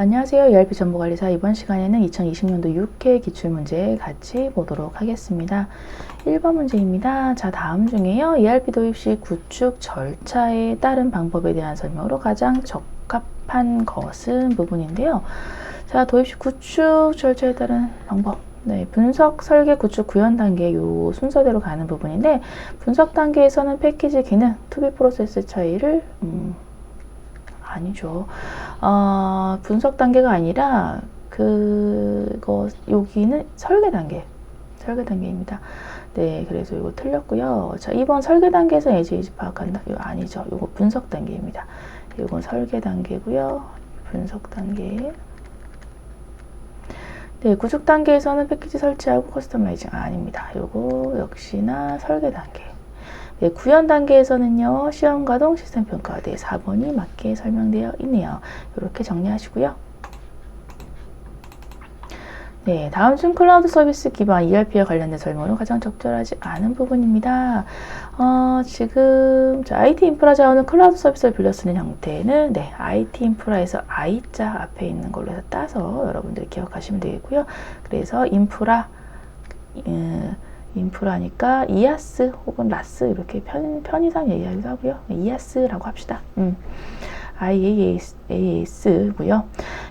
안녕하세요. ERP 정보관리사 이번 시간에는 2020년도 6회 기출문제 같이 보도록 하겠습니다. 1번 문제입니다. 자 다음 중에요. ERP 도입 시 구축 절차에 따른 방법에 대한 설명으로 가장 적합한 것은 부분인데요. 자 도입 시 구축 절차에 따른 방법 네, 분석, 설계, 구축, 구현 단계 요 순서대로 가는 부분인데 분석 단계에서는 패키지 기능, 투비 프로세스 차이를 음, 아니죠. 어, 분석 단계가 아니라 그거 여기는 설계 단계. 설계 단계입니다. 네, 그래서 이거 틀렸고요. 자, 이번 설계 단계에서 에이지 파악한다. 이거 아니죠. 이거 분석 단계입니다. 이건 설계 단계고요. 분석 단계. 네, 구축 단계에서는 패키지 설치하고 커스터마이징 아, 아닙니다. 요거 역시나 설계 단계. 네, 구현 단계에서는요, 시험 가동 시스템 평가 네, 4번이 맞게 설명되어 있네요. 이렇게 정리하시고요. 네, 다음 중 클라우드 서비스 기반 ERP와 관련된 설명으로 가장 적절하지 않은 부분입니다. 어, 지금 자, IT 인프라 자원은 클라우드 서비스를 빌려 쓰는 형태는 네, IT 인프라에서 I자 앞에 있는 걸로 해서 따서 여러분들이 기억하시면 되겠고요. 그래서 인프라 음, 인프라니까 이아스 혹은 라스 이렇게 편, 편의상 얘기하기도 하고요. 이아스라고 합시다. 음. IaaS고요.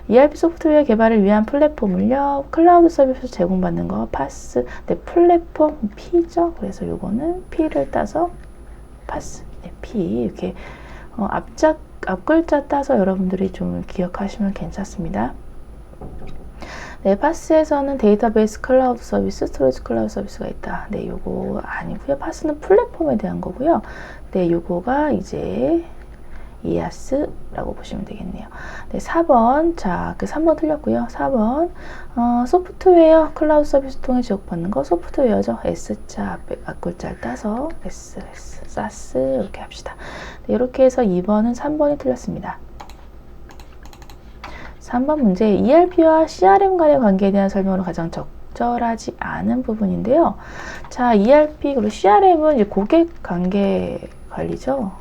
ERP 소프트웨어 개발을 위한 플랫폼을요. 클라우드 서비스 제공받는 거 파스. 네, 플랫폼 P죠. 그래서 요거는 P를 따서 파스. 네, P 이렇게 어, 앞자 앞글자 따서 여러분들이 좀 기억하시면 괜찮습니다. 네, 파스에서는 데이터베이스 클라우드 서비스, 스토리지 클라우드 서비스가 있다. 네, 요거 아니고요. 파스는 플랫폼에 대한 거고요. 네, 요거가 이제 이아스라고 보시면 되겠네요. 네, 4번. 자, 그 3번 틀렸고요. 4번. 어, 소프트웨어 클라우드 서비스 통해 지원받는 거 소프트웨어죠. S자 앞에 앞글자를 따서 S, S, 사스 이렇게 합시다. 네, 이렇게 해서 2번은 3번이 틀렸습니다. 3번 문제 ERP와 CRM 간의 관계에 대한 설명으로 가장 적절하지 않은 부분인데요. 자, ERP 그리고 CRM은 이제 고객 관계 관리죠.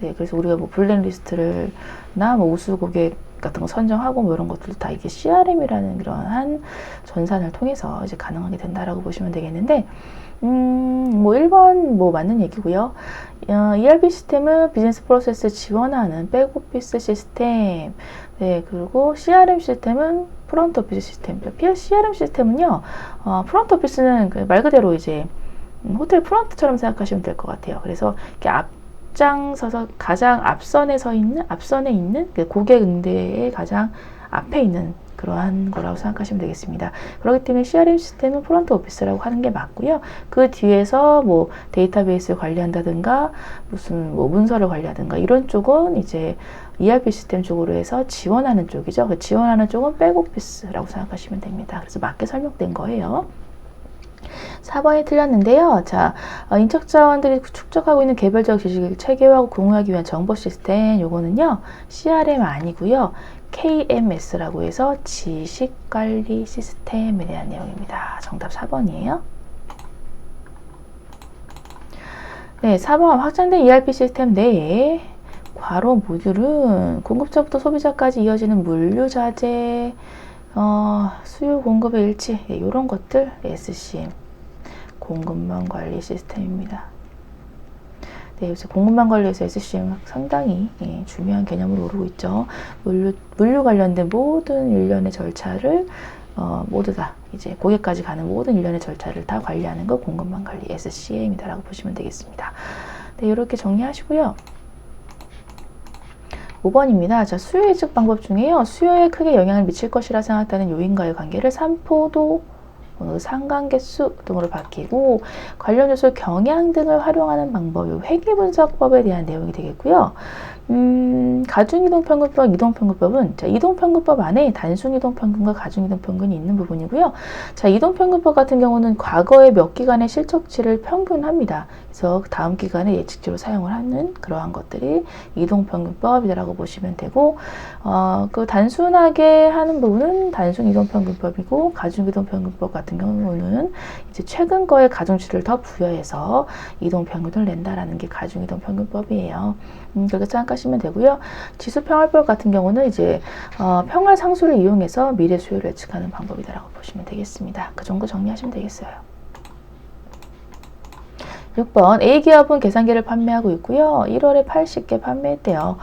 네, 그래서 우리가 뭐 블랙리스트를 나뭐 우수 고객 같은 거 선정하고 뭐 이런 것들도 다 이게 CRM이라는 그러한 전산을 통해서 이제 가능하게 된다라고 보시면 되겠는데, 음, 뭐 1번 뭐 맞는 얘기고요. 어, ERP 시스템은 비즈니스 프로세스 지원하는 백오피스 시스템, 네, 그리고 CRM 시스템은 프론트 오피스 시스템이죠. CRM 시스템은요, 어, 프론트 오피스는 그 말 그대로 이제 음, 호텔 프런트처럼 생각하시면 될 것 같아요. 그래서 이렇게 앞 장서서 가장 앞선에 서 있는, 앞선에 있는 그 고객 응대의 가장 앞에 있는 그러한 거라고 생각하시면 되겠습니다. 그렇기 때문에 CRM 시스템은 프론트 오피스라고 하는 게 맞고요. 그 뒤에서 뭐 데이터베이스를 관리한다든가 무슨 뭐 문서를 관리하든가 이런 쪽은 이제 ERP 시스템 쪽으로 해서 지원하는 쪽이죠. 그 지원하는 쪽은 백오피스라고 생각하시면 됩니다. 그래서 맞게 설명된 거예요. 4번이 틀렸는데요. 자, 어, 인적 자원들이 축적하고 있는 개별적 지식을 체계화하고 공유하기 위한 정보 시스템 요거는요. CRM 아니고요. KMS라고 해서 지식관리 시스템에 대한 내용입니다. 정답 4번이에요. 네, 4번 확장된 ERP 시스템 내에 과로 모듈은 공급자부터 소비자까지 이어지는 물류 자재, 어, 수요 공급의 일치 네, 이런 것들 SCM 공급망 관리 시스템입니다. 네, 요새 공급망 관리에서 SCM 상당히 예, 중요한 개념으로 오르고 있죠. 물류, 물류 관련된 모든 일련의 절차를 어, 모두 다 이제 고객까지 가는 모든 일련의 절차를 다 관리하는 거 공급망 관리 SCM이다라고 보시면 되겠습니다. 네, 이렇게 정리하시고요. 5번입니다. 자, 수요 예측 방법 중에요. 수요에 크게 영향을 미칠 것이라 생각하는 요인과의 관계를 산포도 상관계수 등으로 바뀌고 관련 요소 경향 등을 활용하는 방법, 요 회계분석법에 대한 내용이 되겠고요. 음, 가중이동평균법, 이동평균법은 자, 이동평균법 안에 단순이동평균과 가중이동평균이 있는 부분이고요. 자, 이동평균법 같은 경우는 과거의 몇 기간의 실적치를 평균합니다. 그래서 다음 기간에 예측치로 사용을 하는 그러한 것들이 이동평균법이라고 보시면 되고, 어, 그 단순하게 하는 부분은 단순 이동평균법이고, 가중이동평균법 같은 경우는 이제 최근 거에 가중치를 더 부여해서 이동평균을 낸다라는 게 가중이동평균법이에요. 음, 그렇게 생각 하시면 되고요. 지수 평활법 같은 경우는 이제 어, 평활 상수를 이용해서 미래 수요를 예측하는 방법이다라고 보시면 되겠습니다. 그 정도 정리하시면 되겠어요. 6번 A기업은 계산기를 판매하고 있고요. 1월에 80개 판매했대요.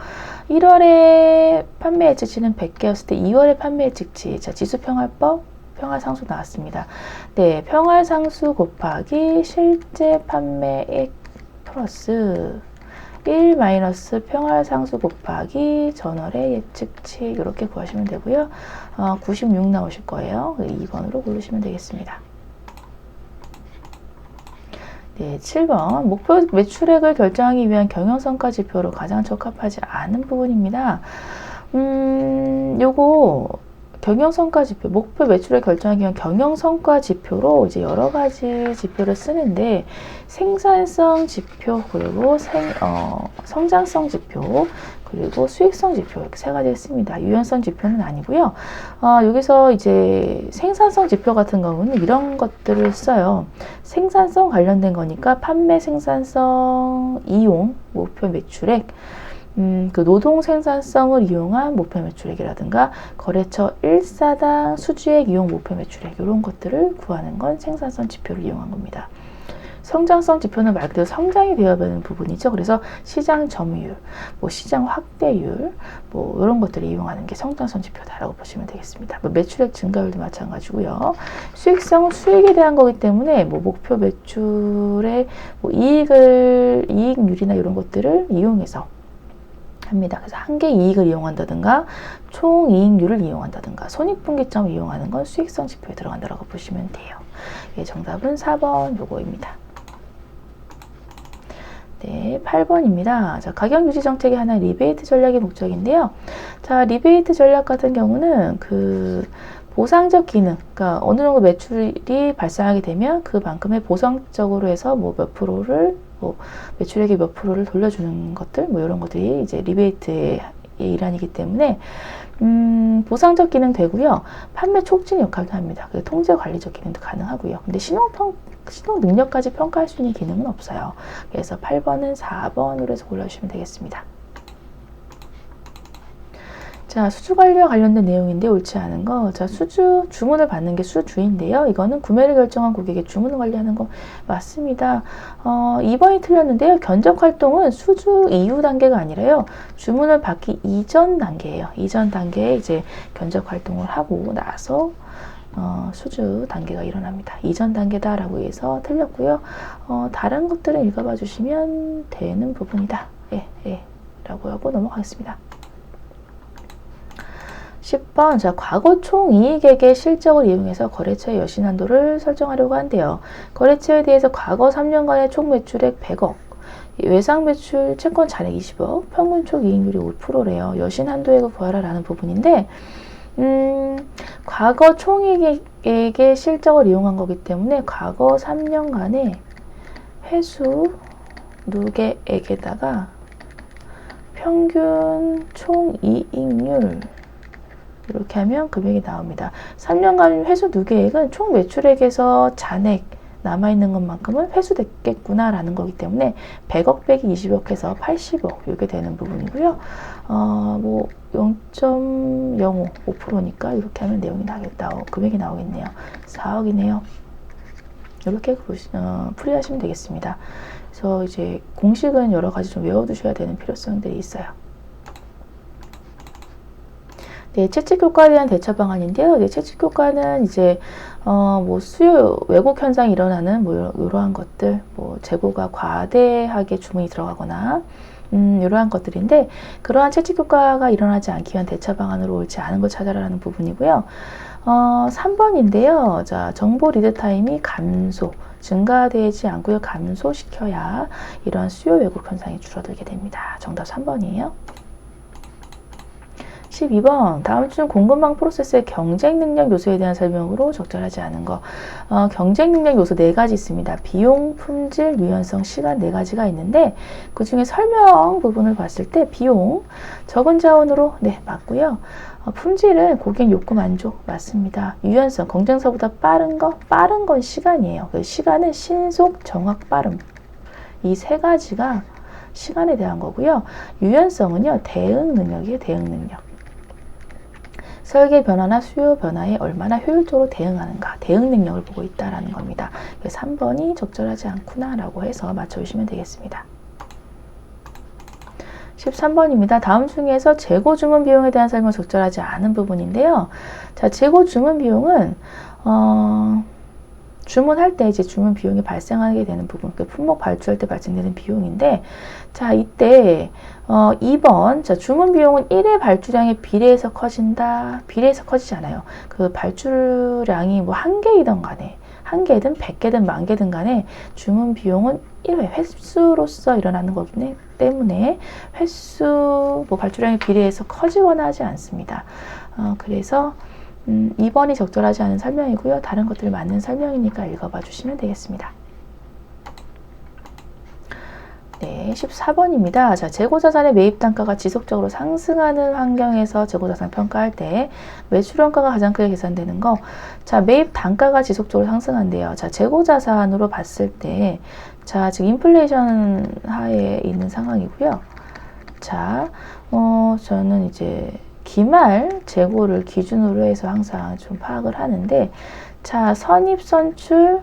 1월에 판매 예측치는 100개였을 때 2월에 판매 예측치 자 지수평활법 평활상수 나왔습니다. 네, 평활상수 곱하기 실제 판매액 플러스 1 마이너스 평활 상수 곱하기 전월의 예측치 이렇게 구하시면 되고요. 어, 96 나오실 거예요. 2번으로 고르시면 되겠습니다. 네, 7번 목표 매출액을 결정하기 위한 경영성과 지표로 가장 적합하지 않은 부분입니다. 음, 요거 경영성과 지표, 목표 매출을 결정하기 위한 경영성과 지표로 이제 여러 가지 지표를 쓰는데 생산성 지표 그리고 생, 어, 성장성 지표 그리고 수익성 지표 이렇게 세 가지 있습니다. 유연성 지표는 아니고요. 어, 여기서 이제 생산성 지표 같은 경우는 이런 것들을 써요. 생산성 관련된 거니까 판매 생산성 이용 목표 매출액 음, 그 노동 생산성을 이용한 목표 매출액이라든가 거래처 1사당 수주액 이용 목표 매출액 이런 것들을 구하는 건 생산성 지표를 이용한 겁니다. 성장성 지표는 말 그대로 성장이 되어야 되는 부분이죠. 그래서 시장 점유율, 뭐 시장 확대율, 뭐 이런 것들을 이용하는 게 성장성 지표다라고 보시면 되겠습니다. 뭐 매출액 증가율도 마찬가지고요. 수익성은 수익에 대한 거기 때문에 뭐 목표 매출의 뭐 이익을 이익률이나 이런 것들을 이용해서 합니다. 그래서 한계 이익을 이용한다든가 총 이익률을 이용한다든가 손익분기점을 이용하는 건 수익성 지표에 들어간다고 보시면 돼요. 예, 정답은 4번 요거입니다. 네, 8번입니다. 자, 가격 유지 정책의 하나의 리베이트 전략의 목적인데요. 자, 리베이트 전략 같은 경우는 그 보상적 기능, 그러니까 어느 정도 매출이 발생하게 되면 그만큼의 보상적으로 해서 뭐 몇 프로를 뭐 매출액의 몇 프로를 돌려주는 것들, 뭐 이런 것들이 이제 리베이트의 일환이기 때문에 음, 보상적 기능 되고요. 판매 촉진 역할도 합니다. 그 통제 관리적 기능도 가능하고요. 근데 신용 평 신용 능력까지 평가할 수 있는 기능은 없어요. 그래서 8번은 4번으로 해서 골라주시면 되겠습니다. 자, 수주 관리와 관련된 내용인데 옳지 않은 거. 자, 수주 주문을 받는 게 수주인데요. 이거는 구매를 결정한 고객의 주문을 관리하는 거 맞습니다. 어, 2번이 틀렸는데요. 견적 활동은 수주 이후 단계가 아니라요. 주문을 받기 이전 단계예요. 이전 단계에 이제 견적 활동을 하고 나서 어, 수주 단계가 일어납니다. 이전 단계다라고 해서 틀렸고요. 어, 다른 것들은 읽어봐 주시면 되는 부분이다. 예, 예. 라고 하고 넘어가겠습니다. 10번, 자, 과거 총 이익액의 실적을 이용해서 거래처의 여신 한도를 설정하려고 한대요. 거래처에 대해서 과거 3년간의 총 매출액 100억, 외상 매출 채권 잔액 20억, 평균 총 이익률이 5%래요. 여신 한도액을 구하라라는 부분인데, 음, 과거 총이익의 실적을 이용한 거기 때문에 과거 3년간의 회수 누계액에다가 평균 총이익률 이렇게 하면 금액이 나옵니다. 3년간 회수 누계액은 총 매출액에서 잔액 남아있는 것만큼은 회수됐겠구나라는 거기 때문에 100억 빼기 20억 해서 80억 이렇게 되는 부분이고요. 어, 뭐 0.05, 5%니까 이렇게 하면 내용이 나겠다. 어, 금액이 나오겠네요. 4억이네요. 이렇게 어, 풀이하시면 되겠습니다. 그래서 이제 공식은 여러 가지 좀 외워두셔야 되는 필요성들이 있어요. 네, 채찍 효과에 대한 대처 방안인데요. 네, 채찍 효과는 이제 어, 뭐 수요 왜곡 현상이 일어나는 뭐 이러한 것들, 뭐 재고가 과대하게 주문이 들어가거나 음, 이러한 것들인데 그러한 채찍 효과가 일어나지 않기 위한 대처 방안으로 옳지 않은 걸 찾아라라는 부분이고요. 어, 3번인데요. 자, 정보 리드 타임이 감소, 증가되지 않고요. 감소시켜야 이런 수요 왜곡 현상이 줄어들게 됩니다. 정답 3번이에요. 12번 다음 중 공급망 프로세스의 경쟁 능력 요소에 대한 설명으로 적절하지 않은 거 어, 경쟁 능력 요소 네 가지 있습니다. 비용, 품질, 유연성, 시간 네 가지가 있는데 그 중에 설명 부분을 봤을 때 비용 적은 자원으로 네 맞고요. 어, 품질은 고객 욕구 만족 맞습니다. 유연성 경쟁사보다 빠른 거 빠른 건 시간이에요. 그 시간은 신속, 정확, 빠름 이 세 가지가 시간에 대한 거고요. 유연성은요, 대응 능력이에요, 대응 능력. 설계 변화나 수요 변화에 얼마나 효율적으로 대응하는가, 대응 능력을 보고 있다라는 겁니다. 그래서 3번이 적절하지 않구나라고 해서 맞춰주시면 되겠습니다. 13번입니다. 다음 중에서 재고 주문 비용에 대한 설명 적절하지 않은 부분인데요. 자, 재고 주문 비용은 어, 주문할 때 이제 주문 비용이 발생하게 되는 부분, 그 품목 발주할 때 발생되는 비용인데, 자, 이때, 어, 2번, 자, 주문 비용은 1회 발주량에 비례해서 커진다, 비례해서 커지지 않아요. 그 발주량이 뭐 한 개이던 간에, 한 개든 백 개든 만 개든 간에 주문 비용은 1회 횟수로서 일어나는 거기 때문에 횟수, 뭐 발주량에 비례해서 커지거나 하지 않습니다. 어, 그래서 음, 2번이 적절하지 않은 설명이고요. 다른 것들 맞는 설명이니까 읽어봐 주시면 되겠습니다. 네, 14번입니다. 자, 재고자산의 매입 단가가 지속적으로 상승하는 환경에서 재고자산 평가할 때 매출원가가 가장 크게 계산되는 거. 자, 매입 단가가 지속적으로 상승한대요. 자, 재고자산으로 봤을 때, 자, 지금 인플레이션 하에 있는 상황이고요. 자, 어, 저는 이제 기말 재고를 기준으로 해서 항상 좀 파악을 하는데 자 선입 선출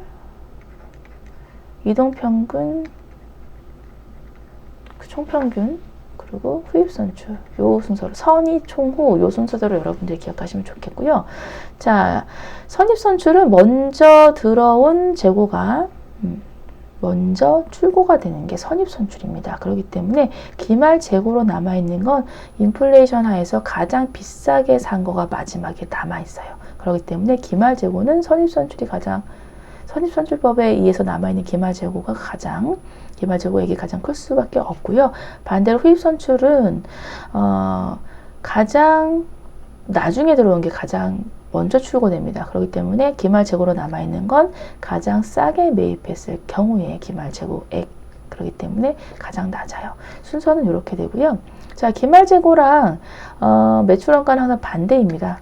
이동평균 그 총평균 그리고 후입 선출 요 순서로 선이 총후 요 순서대로 여러분들이 기억하시면 좋겠고요. 자 선입 선출은 먼저 들어온 재고가 음, 먼저 출고가 되는 게 선입선출입니다. 그렇기 때문에 기말 재고로 남아있는 건 인플레이션 하에서 가장 비싸게 산 거가 마지막에 남아있어요. 그렇기 때문에 기말 재고는 선입선출이 가장 선입선출법에 의해서 남아있는 기말 재고가 가장 기말 재고액이 가장 클 수밖에 없고요. 반대로 후입선출은 어, 가장 나중에 들어온 게 가장 먼저 출고됩니다. 그렇기 때문에 기말 재고로 남아있는 건 가장 싸게 매입했을 경우에 기말 재고액 그렇기 때문에 가장 낮아요. 순서는 이렇게 되고요. 자, 기말 재고랑 어, 매출원가는 항상 반대입니다.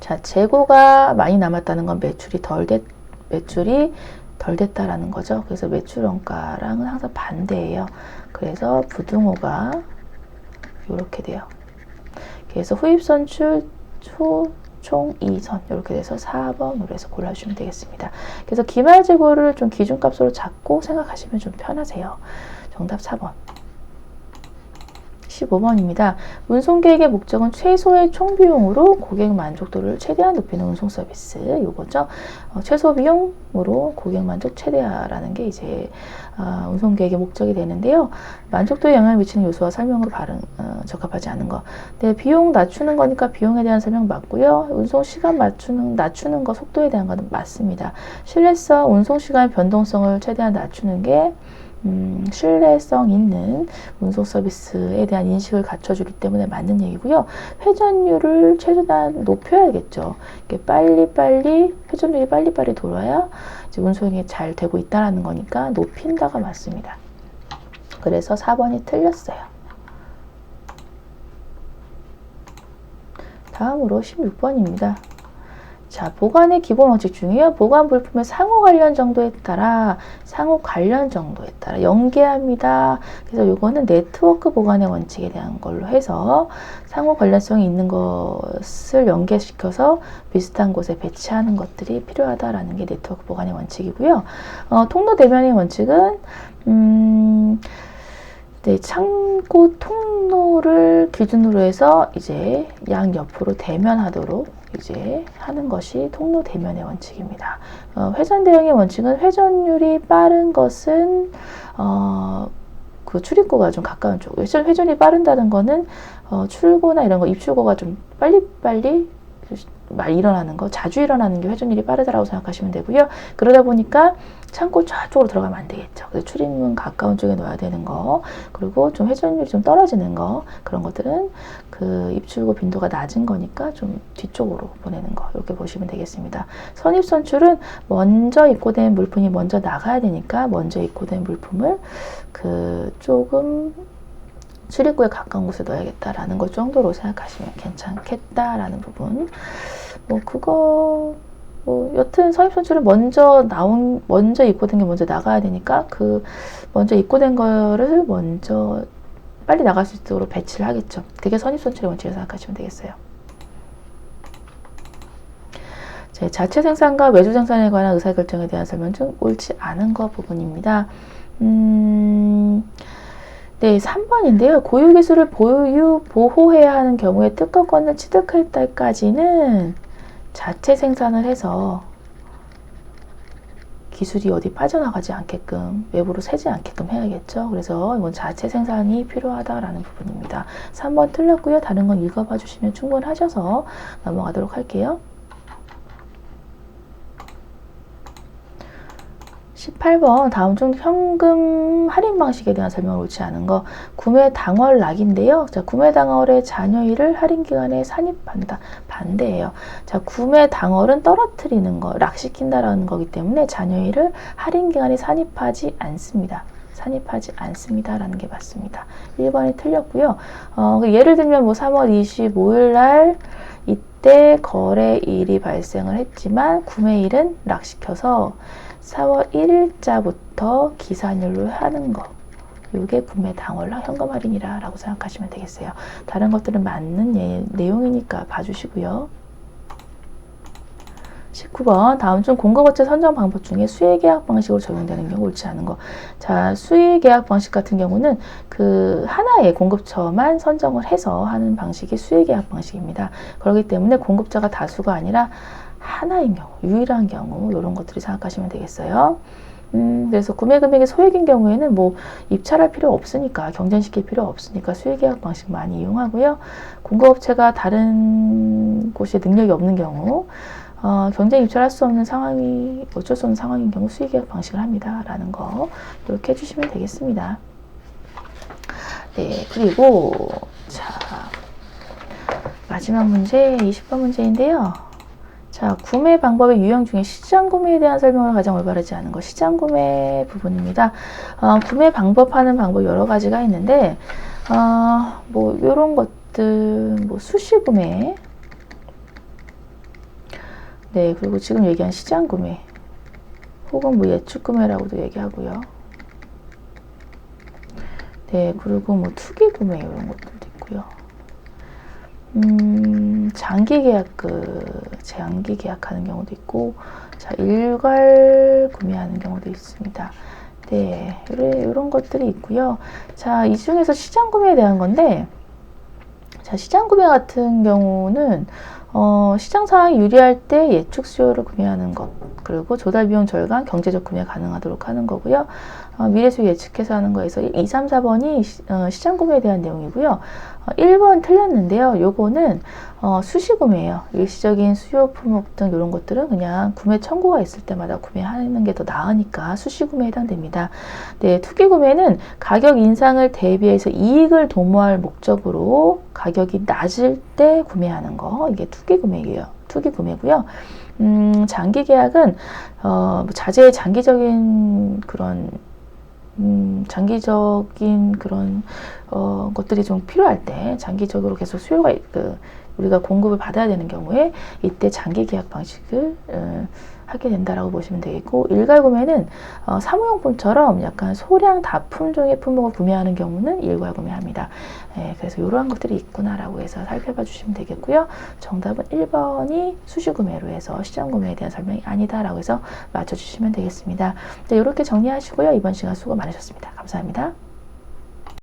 자, 재고가 많이 남았다는 건 매출이 덜 됐, 매출이 덜 됐다라는 거죠. 그래서 매출원가랑은 항상 반대예요. 그래서 부등호가 이렇게 돼요. 그래서 후입선출 후 총 2선 이렇게 돼서 4번으로 해서 골라주시면 되겠습니다. 그래서 기말 재고를 좀 기준값으로 잡고 생각하시면 좀 편하세요. 정답 4번. 15번입니다. 운송 계획의 목적은 최소의 총 비용으로 고객 만족도를 최대한 높이는 운송 서비스 이거죠. 어, 최소 비용으로 고객 만족 최대화라는 게 이제 어, 운송 계획의 목적이 되는데요. 만족도에 영향을 미치는 요소와 설명으로 발음 어, 적합하지 않은 거. 네, 비용 낮추는 거니까 비용에 대한 설명 맞고요. 운송 시간 맞추는 낮추는 거 속도에 대한 것은 맞습니다. 신뢰성, 운송 시간 변동성을 최대한 낮추는 게 음, 신뢰성 있는 운송 서비스에 대한 인식을 갖춰주기 때문에 맞는 얘기고요. 회전율을 최대한 높여야겠죠. 빨리빨리 회전율이 빨리빨리 돌아야 운송이 잘 되고 있다는 거니까 높인다가 맞습니다. 그래서 4번이 틀렸어요. 다음으로 16번입니다. 자, 보관의 기본 원칙 중에요. 보관 물품의 상호 관련 정도에 따라 상호 관련 정도에 따라 연계합니다. 그래서 이거는 네트워크 보관의 원칙에 대한 걸로 해서 상호 관련성이 있는 것을 연계시켜서 비슷한 곳에 배치하는 것들이 필요하다라는 게 네트워크 보관의 원칙이고요. 어, 통로 대면의 원칙은 음, 네, 창고 통로를 기준으로 해서 이제 양 옆으로 대면하도록 이제 하는 것이 통로 대면의 원칙입니다. 어, 회전 대응의 원칙은 회전율이 빠른 것은 어, 그 출입구가 좀 가까운 쪽. 회전, 회전이 빠른다는 거는 어, 출고나 이런 거 입출고가 좀 빨리빨리 말 일어나는 거, 자주 일어나는 게 회전율이 빠르다라고 생각하시면 되고요. 그러다 보니까 창고 좌쪽으로 들어가면 안 되겠죠. 그래서 출입문 가까운 쪽에 놓아야 되는 거, 그리고 좀 회전율이 좀 떨어지는 거, 그런 것들은 그 입출고 빈도가 낮은 거니까 좀 뒤쪽으로 보내는 거, 이렇게 보시면 되겠습니다. 선입선출은 먼저 입고된 물품이 먼저 나가야 되니까 먼저 입고된 물품을 그 조금 출입구에 가까운 곳에 넣어야겠다라는 것 정도로 생각하시면 괜찮겠다라는 부분. 뭐 그거 뭐 여튼 선입 선출은 먼저 나온 먼저 입고된 게 먼저 나가야 되니까 그 먼저 입고된 거를 먼저 빨리 나갈 수 있도록 배치를 하겠죠. 그게 선입 선출의 원칙을 생각하시면 되겠어요. 제 자체 생산과 외주 생산에 관한 의사결정에 대한 설명 중 옳지 않은 것 부분입니다. 음, 네, 3번인데요. 고유 기술을 보유, 보호해야 하는 경우에 특허권을 취득할 때까지는 자체 생산을 해서 기술이 어디 빠져나가지 않게끔 외부로 새지 않게끔 해야겠죠. 그래서 이건 자체 생산이 필요하다라는 부분입니다. 3번 틀렸고요. 다른 건 읽어봐 주시면 충분하셔서 넘어가도록 할게요. 18번 다음 중 현금 할인 방식에 대한 설명을 옳지 않은 거 구매 당월 락인데요. 자, 구매 당월의 잔여일을 할인 기간에 산입한다. 반대예요. 자, 구매 당월은 떨어뜨리는 거, 락시킨다라는 거기 때문에 잔여일을 할인 기간에 산입하지 않습니다. 산입하지 않습니다라는 게 맞습니다. 1번이 틀렸고요. 어, 그 예를 들면 뭐 3월 25일 날 이때 거래일이 발생을 했지만 구매일은 락시켜서 4월 1일자부터 기산일로 하는 거. 이게 구매 당월 현금 할인이라고 생각하시면 되겠어요. 다른 것들은 맞는 예, 내용이니까 봐주시고요. 19번 다음 중 공급업체 선정 방법 중에 수의 계약 방식으로 적용되는 경우 옳지 않은 거. 자, 수의 계약 방식 같은 경우는 그 하나의 공급처만 선정을 해서 하는 방식이 수의 계약 방식입니다. 그렇기 때문에 공급자가 다수가 아니라 하나인 경우, 유일한 경우 이런 것들이 생각하시면 되겠어요. 음, 그래서 구매 금액이 소액인 경우에는 뭐 입찰할 필요 없으니까 경쟁시킬 필요 없으니까 수익계약 방식 많이 이용하고요. 공급업체가 다른 곳에 능력이 없는 경우 어, 경쟁 입찰할 수 없는 상황이 어쩔 수 없는 상황인 경우 수익계약 방식을 합니다라는 거 이렇게 해주시면 되겠습니다. 네 그리고 자 마지막 문제 20번 문제인데요. 자, 구매 방법의 유형 중에 시장 구매에 대한 설명을 가장 올바르지 않은 것, 시장 구매 부분입니다. 어, 구매 방법 하는 방법 여러 가지가 있는데, 어, 뭐, 요런 것들, 뭐, 수시 구매, 네, 그리고 지금 얘기한 시장 구매, 혹은 뭐 예측 구매라고도 얘기하고요. 네, 그리고 뭐 투기 구매 이런 것들도 있고요. 음, 장기 계약 그 장기 계약하는 경우도 있고 자 일괄 구매하는 경우도 있습니다. 네, 이런 것들이 있고요. 자, 이 중에서 시장 구매에 대한 건데 자, 시장 구매 같은 경우는 어, 시장 상황이 유리할 때 예측 수요를 구매하는 것 그리고 조달 비용 절감 경제적 구매 가능하도록 하는 거고요. 어, 미래 수요 예측해서 하는 거에서 2, 3, 4번이 시, 어, 시장 구매에 대한 내용이고요. 어, 1번 틀렸는데요. 요거는 어, 수시 구매예요. 일시적인 수요 품목 등 이런 것들은 그냥 구매 청구가 있을 때마다 구매하는 게 더 나으니까 수시 구매에 해당됩니다. 네, 투기 구매는 가격 인상을 대비해서 이익을 도모할 목적으로 가격이 낮을 때 구매하는 거 이게 투기 구매예요. 투기 구매고요. 음, 장기 계약은 어, 뭐 자재의 장기적인 그런 음, 장기적인 그런 어, 것들이 좀 필요할 때 장기적으로 계속 수요가 그 우리가 공급을 받아야 되는 경우에 이때 장기 계약 방식을 어, 하게 된다라고 보시면 되겠고 일괄 구매는 어, 사무용품처럼 약간 소량 다품 종의 품목을 구매하는 경우는 일괄 구매합니다. 예, 그래서 이러한 것들이 있구나라고 해서 살펴봐 주시면 되겠고요. 정답은 1번이 수시 구매로 해서 시장 구매에 대한 설명이 아니다라고 해서 맞춰주시면 되겠습니다. 네, 이렇게 정리하시고요. 이번 시간 수고 많으셨습니다. 감사합니다.